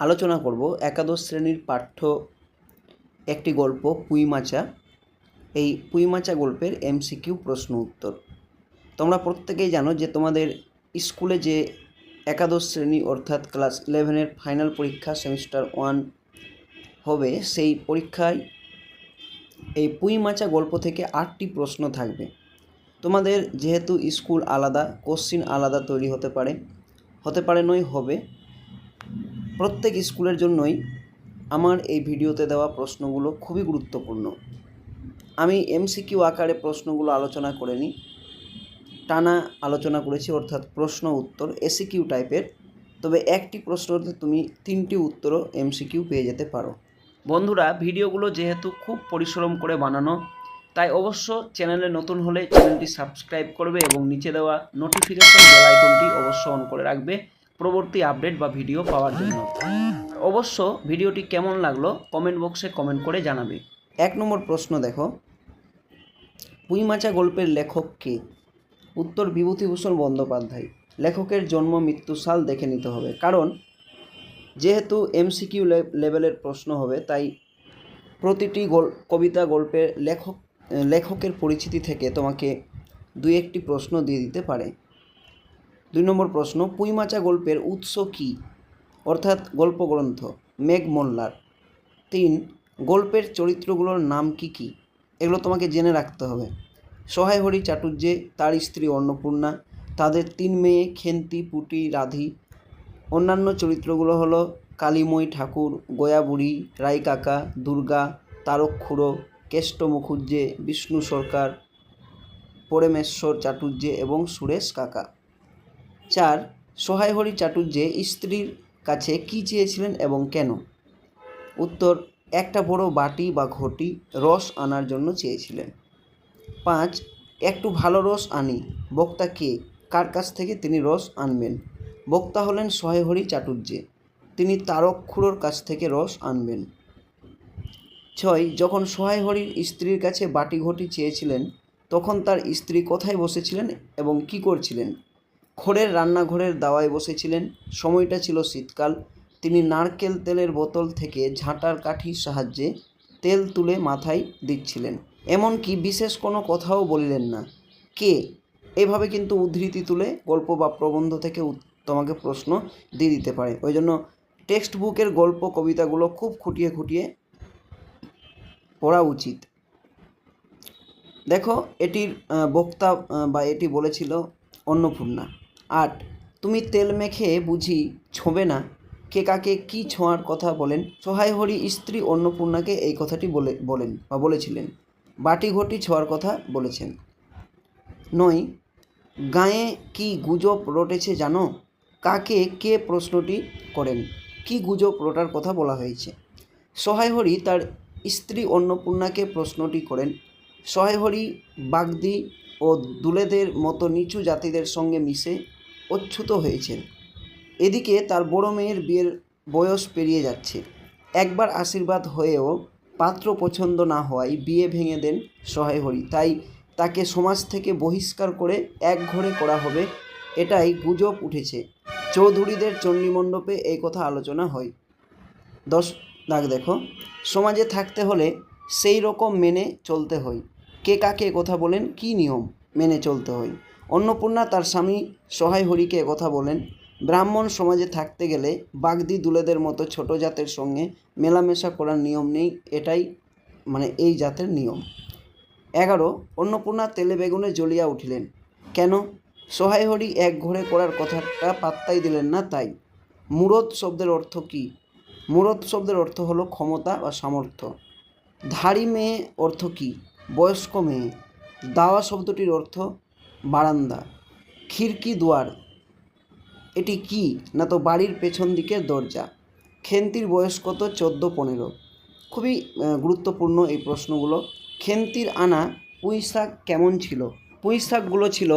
আলোচনা করব একাদশ শ্রেণির পাঠ্য একটি গল্প, পুঁইমাচা। এই পুঁইমাচা গল্পের এমসিকিউ প্রশ্ন উত্তর। তোমরা প্রত্যেকেই জানো যে তোমাদের স্কুলে যে একাদশ শ্রেণি অর্থাৎ ক্লাস ইলেভেনের ফাইনাল পরীক্ষা সেমিস্টার ওয়ান হবে, সেই পরীক্ষায় এই পুঁইমাচা গল্প থেকে আটটি প্রশ্ন থাকবে। তোমাদের যেহেতু স্কুল আলাদা, কোশ্চিন আলাদা তৈরি হতে পারে হতে পারে নয়, হবে। প্রত্যেক স্কুলের জন্যই আমার এই ভিডিওতে দেওয়া প্রশ্নগুলো খুবই গুরুত্বপূর্ণ। আমি এমসিকিউ আকারে প্রশ্নগুলো আলোচনা করিনি টানা আলোচনা করেছি, অর্থাৎ প্রশ্ন উত্তর, এসিকিউ টাইপের। তবে একটি প্রশ্নতে তুমি তিনটি উত্তরও এমসিকিউ পেয়ে যেতে পারো। বন্ধুরা, ভিডিওগুলো যেহেতু খুব পরিশ্রম করে বানানো, তাই অবশ্য চ্যানেলে নতুন হলে চ্যানেলটি সাবস্ক্রাইব করবে এবং নিচে দেওয়া নোটিফিকেশন বেল আইকনটি অবশ্য অন করে রাখবে। পরবর্তী আপডেট বা ভিডিও পাওয়ার জন্য। অবশ্য ভিডিওটি কেমন লাগল কমেন্ট বক্সে কমেন্ট করে জানাবে। এক নম্বর প্রশ্ন দেখো। পুঁইমাচা গল্পের লেখক কে? উত্তর বিভূতিভূষণ বন্দ্যোপাধ্যায়। লেখকের জন্ম মৃত্যু সাল দেখে নিতে হবে। কারণ, যেহেতু এমসিকিউ লেভেলের প্রশ্ন হবে, তাই প্রতিটি গল কবিতা গল্পের লেখক লেখকের পরিচিতি থেকে তোমাকে দুই একটি প্রশ্ন দিয়ে দিতে পারে। দুই নম্বর প্রশ্ন, পুঁইমাচা গল্পের উৎস কী? অর্থাৎ গল্পগ্রন্থ, মেঘ মোল্লার। তিন, গল্পের চরিত্রগুলোর নাম কি কি? এগুলো তোমাকে জেনে রাখতে হবে। সহায় হরি চাটুর্যে তার স্ত্রী অন্নপূর্ণা, তাদের তিন মেয়ে খেন্তি, পুটি, রাধি। অন্যান্য চরিত্রগুলো হলো কালীময়ী ঠাকুর গয়াবুড়ি রাই কাকা, দুর্গা, তারক কেষ্ট মুখুজ্জে, বিষ্ণু সরকার, পরেমেশ্বর চাটুর্যে এবং সুরেশ কাকা। চার সহায় হরি চাটুর্যে স্ত্রীর কাছে কী চেয়েছিলেন এবং কেন? উত্তর, একটা বড় বাটি বা ঘটি রস আনার জন্য চেয়েছিলেন। পাঁচ, একটু ভালো রস আনি। বক্তা কে? কার কাছ থেকে তিনি রস আনবেন? বক্তা হলেন সহায়হরি চাটুর্যে তিনি তারক খুড়োর কাছ থেকে রস আনবেন। ছয়, যখন সহায়হরির স্ত্রীর কাছে বাটি ঘটি চেয়েছিলেন, তখন তার স্ত্রী কোথায় বসেছিলেন এবং কি করছিলেন? খড়ের রান্নাঘরের দাওয়ায় বসেছিলেন। সময়টা ছিল শীতকাল। তিনি নারকেল তেলের বোতল থেকে ঝাঁটার কাঠির সাহায্যে তেল তুলে মাথায় দিচ্ছিলেন। এমনকি বিশেষ কোনো কথাও বলিলেন না। কে? এভাবে কিন্তু উদ্ধৃতি তুলে গল্প বা প্রবন্ধ থেকে তোমাকে প্রশ্ন দিয়ে দিতে পারে। ওই জন্য টেক্সট বুকের গল্প কবিতাগুলো খুব খুঁটিয়ে খুঁটিয়ে পড়া উচিত। দেখো, এটির বক্তা বা এটি বলেছিল অন্নপূর্ণা। আট তুমি তেল মেখে বুঝি ছোঁবে না। কে কাকে কি ছোঁয়ার কথা বলেন? সহায় হরি স্ত্রী অন্নপূর্ণাকে এই কথাটি বলে, বলেন বা বলেছিলেন। বাটি ঘটি ছোঁয়ার কথা বলেছেন। নয়, গায়ে কি গুজব রটেছে জানো? কাকে কে প্রশ্নটি করেন? কি গুজব রটার কথা বলা হয়েছে? সহায় হরি তার স্ত্রী অন্নপূর্ণাকে প্রশ্নটি করেন। সহায় হরি বাগদি ও দুলেদের মতো নিচু জাতিদের সঙ্গে মিশে অচ্যুত হয়েছেন। এদিকে তার বড় মেয়ের বিয়ের বয়স পেরিয়ে যাচ্ছে। একবার আশীর্বাদ হয়েও পাত্র পছন্দ না হওয়ায় বিয়ে ভেঙে দেন সহায় হরি। তাই তাকে সমাজ থেকে বহিষ্কার করে এক ঘরে করা হবে, এটাই গুজব উঠেছে। চৌধুরীদের চণ্ডীমণ্ডপে এই কথা আলোচনা হয়। দশ দাগ দেখো। সমাজে থাকতে হলে সেই রকম মেনে চলতে হয়। কে কাকে কথা বলেন, কি নিয়ম মেনে চলতে হয়? অন্নপূর্ণা তার স্বামী সহায় হরিকে কথা বলেন, ব্রাহ্মণ সমাজে থাকতে গেলে বাগদি দুলেদের মতো ছোট জাতের সঙ্গে মেলামেশা করার নিয়ম নেই, এটাই মানে এই জাতের নিয়ম। এগারো, অন্নপূর্ণা তেলে বেগুনে জ্বলিয়া উঠিলেন। কেন? সহায় হরি এক ঘরে করার কথাটা পাত্তাই দিলেন না, তাই। মূরত শব্দের অর্থ কী? মূরত শব্দের অর্থ হলো ক্ষমতা বা সামর্থ্য। ধাড়ি মেয়ে অর্থ কী? বয়স্ক মেয়ে। দাওয়া শব্দটির অর্থ বারান্দা, খিড়কি দুয়ার, এটি কি না তো বাড়ির পেছন দিকের দরজা? খেন্তির বয়স কত? চোদ্দ, পনেরো। খুবই গুরুত্বপূর্ণ এই প্রশ্নগুলো। খেন্তির আনা পুঁই শাক কেমন ছিল? পুঁই শাকগুলো ছিল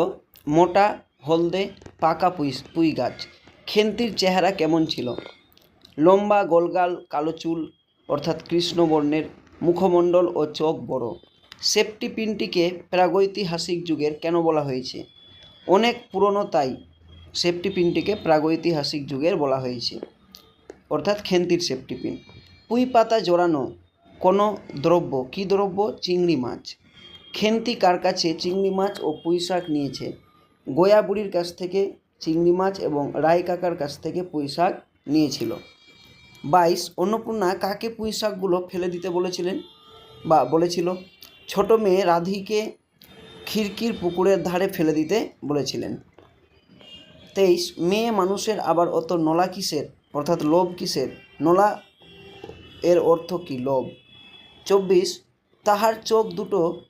মোটা, হলদে, পাকা পুঁই পুঁই গাছ। খেন্তির চেহারা কেমন ছিল? লম্বা, গোলগাল, কালো চুল, অর্থাৎ কৃষ্ণবর্ণের মুখমণ্ডল ও চোখ বড়। সেফটি পিনটিকে প্রাগৈতিহাসিক যুগের কেন বলা হয়েছে? অনেক পুরনো তাই সেফটি পিনটিকে প্রাগৈতিহাসিক যুগের বলা হয়েছে। অর্থাৎ খেন্তির সেফটি পিন। পুঁই পাতা জড়ানো কোনো দ্রব্য কী দ্রব্য? চিংড়ি মাছ। খেন্তি কার কাছে চিংড়ি মাছ ও পুঁই শাক নিয়েছে? গোয়া বুড়ির কাছ থেকে চিংড়ি মাছ এবং রায় কাকার কাছ থেকে পুঁই শাক নিয়েছিল। বাইশ, অন্নপূর্ণা কাকে পুঁই শাকগুলো ফেলে দিতে বলেছিলেন? বা বলেছিল? ছোট মেয়ে রাধিকে খিড়কির পুকুরের ধারে ফেলে দিতে বলেছিলেন। তেইশ, মেয়ে মানুষের আবার অত নলা কিসের? অর্থাৎ লোভ কিসের? নলা এর অর্থ কী লোভ? চব্বিশ, তাহার চোখ দুটো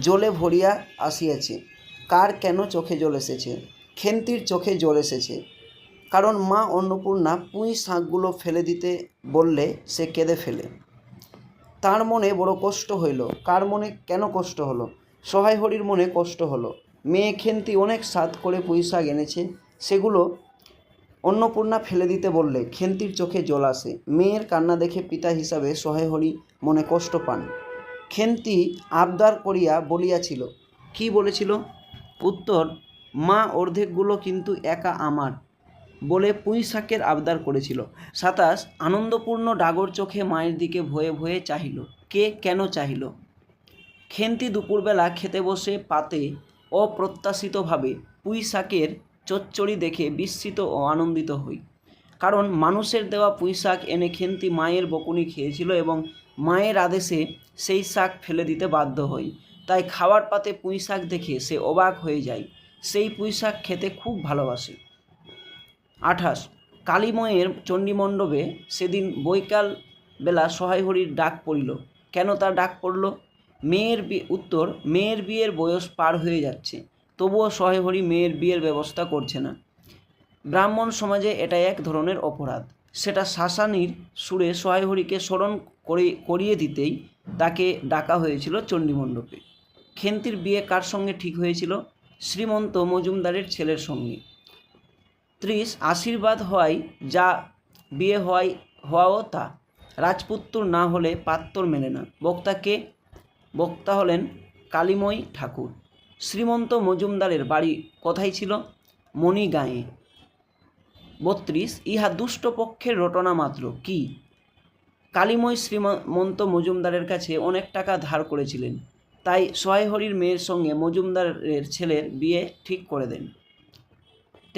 জলে ভরিয়া আসিয়াছে। কার কেন চোখে জল এসেছে? খেন্তির চোখে জল এসেছে। কারণ মা অন্নপূর্ণা পুঁই শাঁকগুলো ফেলে দিতে বললে সে কেঁদে ফেলে। তার মনে বড় কষ্ট হইল। কার মনে কেন কষ্ট হলো? সহায় হরির মনে কষ্ট হলো। মেয়ে খেন্তি অনেক স্বাদ করে শাক এনেছে, সেগুলো অন্নপূর্ণা ফেলে দিতে বললে খেন্তির চোখে জল আসে। মেয়ের কান্না দেখে পিতা হিসাবে সহায় হরি মনে কষ্ট পান। খেন্তি আবদার করিয়া বলিয়াছিল, কি বলেছিল? উত্তর, মা অর্ধেকগুলো কিন্তু একা আমার। বলে পুঁই শাকের আবদার করেছিল। সাতাশ, আনন্দপূর্ণ ডাগর চোখে মায়ের দিকে ভয়ে ভয়ে চাহিল। কে কেন চাহিল? খেন্তি দুপুরবেলা খেতে বসে পাতে অপ্রত্যাশিতভাবে পুঁই শাকের চচ্চড়ি দেখে বিস্মিত ও আনন্দিত হই। কারণ মানুষের দেওয়া পুঁই শাক এনে খেন্তি মায়ের বকুনি খেয়েছিল এবং মায়ের আদেশে সেই শাক ফেলে দিতে বাধ্য হই। তাই খাওয়ার পাতে পুঁই শাক দেখে সে অবাক হয়ে যায়। সেই পুঁই শাক খেতে খুব ভালোবাসে। আঠাশ। কালীময়ের চণ্ডীমণ্ডপে সেদিন বৈকাল বেলা সহায় হরির ডাক পড়িল। কেন তার ডাক পড়ল? মেয়ের উত্তর, মেয়ের বিয়ের বয়স পার হয়ে যাচ্ছে। তবুও সহায় হরি মেয়ের বিয়ের ব্যবস্থা করছে না। ব্রাহ্মণ সমাজে এটা এক ধরনের অপরাধ। সেটা শাসানির সুরে সহায় হরিকে স্মরণ করে, করিয়ে দিতেই তাকে ডাকা হয়েছিল চণ্ডীমণ্ডপে। খেন্তির বিয়ে কার সঙ্গে ঠিক হয়েছিল? শ্রীমন্ত মজুমদারের ছেলের সঙ্গে। ত্রিশ আশীর্বাদ হওয়াই যা বিয়ে হওয়াই হওয়াও তা। রাজপুত্তর না হলে পাত্তর মেলে না। বক্তাকে, বক্তা হলেন কালিময়ী ঠাকুর। শ্রীমন্ত মজুমদারের বাড়ি কোথায় ছিল? মণিগাঁয়ে। বত্রিশ, ইহা দুষ্ট পক্ষের রটনা মাত্র। কি? কালিময় শ্রীমন্ত মজুমদারের কাছে অনেক টাকা ধার করেছিলেন। তাই সহায়হরির মেয়ের সঙ্গে মজুমদারের ছেলের বিয়ে ঠিক করে দেন।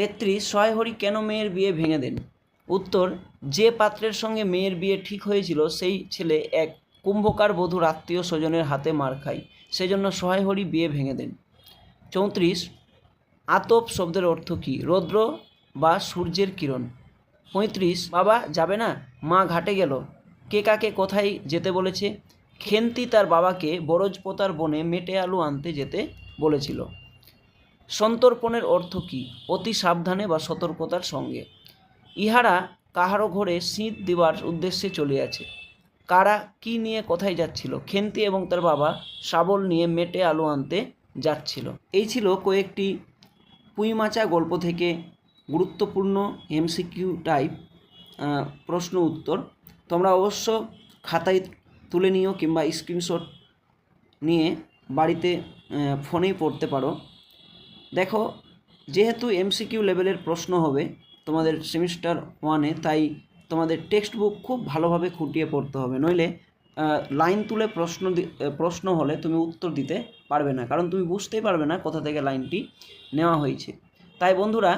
তেত্রিশ সহায়হরি কেন মেয়ের বিয়ে ভেঙে দেন? উত্তর, যে পাত্রের সঙ্গে মেয়ের বিয়ে ঠিক হয়েছিল, সেই ছেলে এক কুম্ভকার বধূর আত্মীয় স্বজনের হাতে মার খায়, সেজন্য সহায়হরি বিয়ে ভেঙে দেন। চৌত্রিশ, আতপ শব্দের অর্থ কী? রৌদ্র বা সূর্যের কিরণ। পঁয়ত্রিশ, বাবা, যাবে না? মা ঘাটে গেল। কে কাকে কোথায় যেতে বলেছে? খেন্তি তার বাবাকে বরজপোতার বনে মেটে আলু আনতে যেতে বলেছিল। সন্তর্পণের অর্থ কী? অতি সাবধানে বা সতর্কতার সঙ্গে। ইহারা কাহারও ঘরে শীত দেওয়ার উদ্দেশ্যে চলিয়াছে। কারা কি নিয়ে কোথায় যাচ্ছিল? খেন্তি এবং তার বাবা শাবল নিয়ে মেটে আলু আনতে যাচ্ছিল। এই ছিল কয়েকটি পুঁইমাচা গল্প থেকে গুরুত্বপূর্ণ এমসিকিউ টাইপ প্রশ্ন উত্তর। তোমরা অবশ্য খাতায় তুলে নিও কিংবা স্ক্রিনশট নিয়ে বাড়িতে ফোনেই পড়তে পারো। দেখো, যেহেতু এমসিকিউ লেভেলের প্রশ্ন হবে তোমাদের সেমিস্টার ওয়ানে তাই তোমাদের টেক্সট বুক খুব ভালোভাবে খুঁটিয়ে পড়তে হবে। নইলে লাইন তুলে প্রশ্ন প্রশ্ন হলে তুমি উত্তর দিতে পারবে না, কারণ তুমি বুঝতেই পারবে না কোথা থেকে লাইনটি নেওয়া হয়েছে। তাই বন্ধুরা,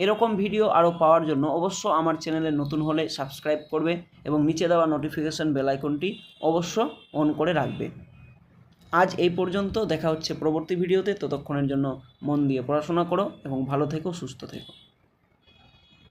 এরকম ভিডিও আরও পাওয়ার জন্য অবশ্য আমার চ্যানেলে নতুন হলে সাবস্ক্রাইব করবে এবং নিচে দেওয়া নোটিফিকেশান বেল আইকনটি অবশ্য অন করে রাখবে। আজ এই পর্যন্ত, দেখা হচ্ছে পরবর্তী ভিডিওতে, ততক্ষণের জন্য মন দিয়ে পড়াশোনা করো এবং ভালো থেকো, সুস্থ থেকো।